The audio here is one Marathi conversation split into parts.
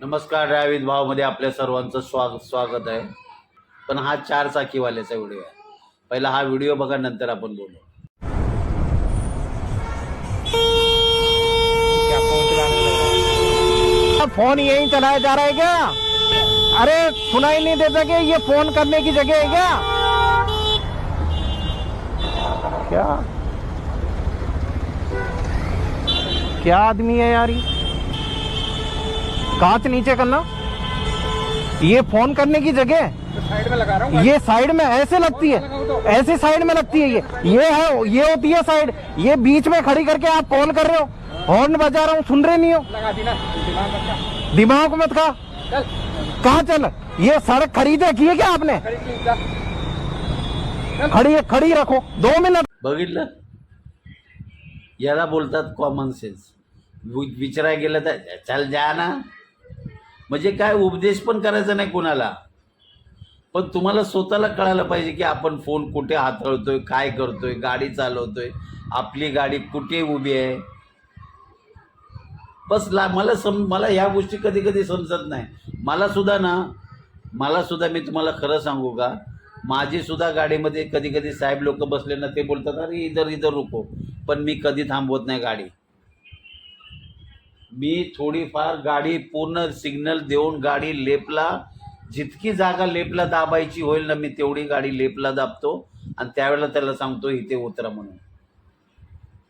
नमस्कार ड्रायविंग भावमध्ये आपल्या सर्वांचं स्वागत स्वागत आहे. पण हा चार चाकीवाल्याचा व्हिडिओ आहे. पहिला हा व्हिडिओ बघा नंतर आपण बोलू. फोन फोन यही चलाया जा रहा है क्या? अरे सुनाई नहीं देता कि ये फोन करने की जगह है क्या? क्या? क्या आदमी है यार ये? कांच नीचे करना। ये फ़ोन करने की जगह है। साइड में लगा रहा हूँ। ये साइड में ऐसे लगती है। ऐसे साइड में लगती है ये। ये है ये होती है साइड। ये बीच में खड़ी करके आप कॉल कर रहे हो। हॉर्न बजा रहा हूँ सुन रहे नहीं हो। लगा दी ना। दिमाग मत खा। चल। कहाँ चल? ये सड़क खरीद रखी है क्या आपने? खड़ी खड़ी रखो। दो मिनट। बघितलं? याला बोलतात कॉमन सेन्स विचाराय गेलं तर चल जा ना. म्हणजे काय उपदेश पण करायचा नाही कुणाला. पण तुम्हाला स्वतःला कळायला पाहिजे की आपण फोन कुठे हाताळतोय काय करतोय गाडी चालवतोय आपली गाडी कुठे उभी आहे. बस ला मला सम मला ह्या गोष्टी कधी कधी समजत नाही. मला सुद्धा ना मला सुद्धा मी तुम्हाला खरं सांगू का माझी सुद्धा गाडीमध्ये कधी कधी साहेब लोक बसले ना ते बोलतात अरे इधर इधर रुको. पण मी कधी थांबवत नाही गाडी. मी थोडीफार गाडी पूर्ण सिग्नल देऊन गाडी लेपला. जितकी जागा लेपला दाबायची होईल ना मी तेवढी गाडी लेपला दाबतो. आणि त्यावेळेला त्याला सांगतो इथे उतरा म्हणून.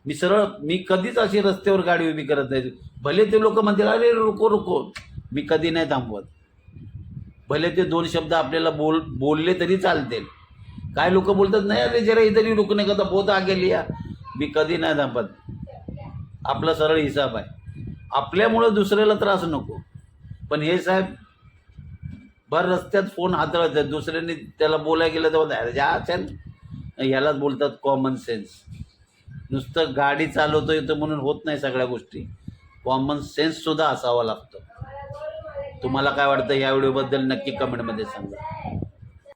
मी सरळ मी कधीच अशी रस्त्यावर गाडी उभी करत नाही. भले ते लोक म्हणतील अरे रुको रुको. मी कधी नाही थांबवत. भले ते दोन शब्द आपल्याला बोल बोलले तरी चालतील. काय लोक बोलतात नाही अरे जरा इधर रुकणे का तर बहुत आगे लिया. मी कधी नाही थांबत. आपला सरळ हिसाब आहे. आपल्यामुळं दुसऱ्याला त्रास नको. पण हे साहेब भर रस्त्यात फोन हाताळत आहेत दुसऱ्यांनी त्याला बोलायला गेलं तर म्हणतात, ज्या जा यालाच ह्यालाच बोलतात कॉमन सेन्स नुसतं गाडी चालवतो येतं म्हणून होत नाही सगळ्या गोष्टी. कॉमन सेन्ससुद्धा असावा लागतो. तुम्हाला काय वाटतं या व्हिडिओबद्दल नक्की कमेंटमध्ये सांगा.